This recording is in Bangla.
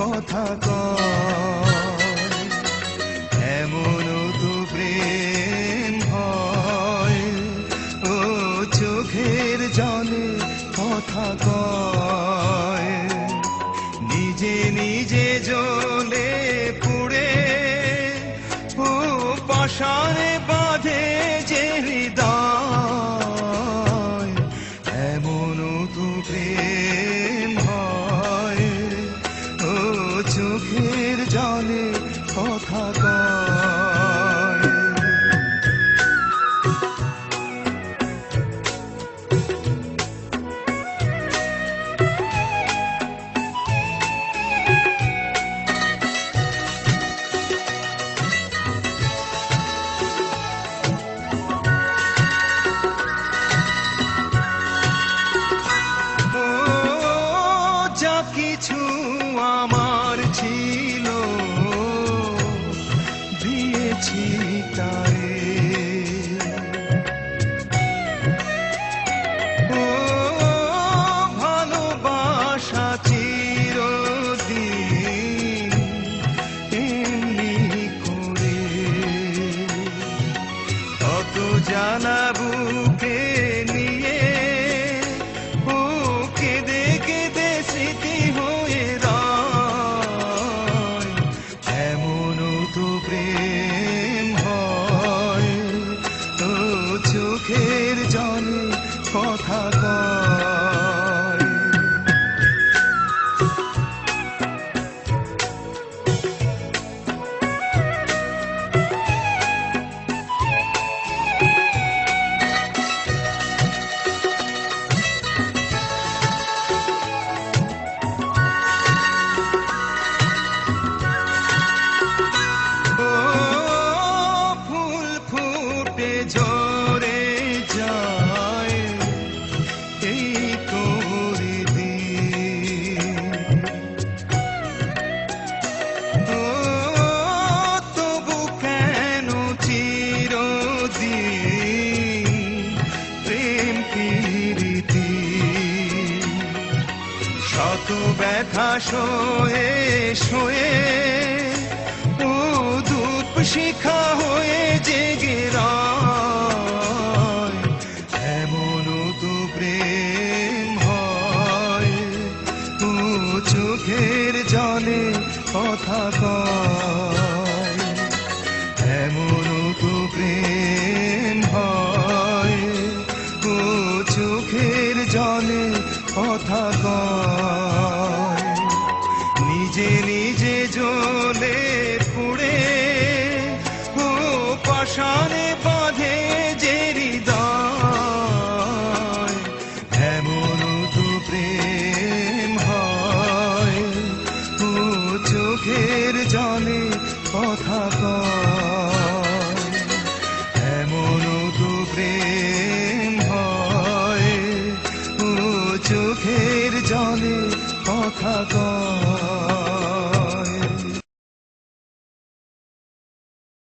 কথা কয়, এমন তো প্রেম হয়, ও চোখের জলে কথা কয়, নিজে নিজে জ্বলে পুড়ে, ও পাশারে বাঁধে কিছু আমার ছিল। দিয়েছি তারে। ও এমনি করে। শত ব্যথা শোয়ে শোয়ে। ও ধূপ শিখা হয়ে জেগে রয়। এমন তো প্রেম হয় ও চোখের জলে কথা কয়। এমন তো প্রেম হয় ও চোখের জলে কথা কয়। পাশানে বাঁধে যে হৃদয়, এমন তো প্রেম হয়। চোখের জলে কথা এমন তো প্রেম হয়। চোখের জলে কথা কয়।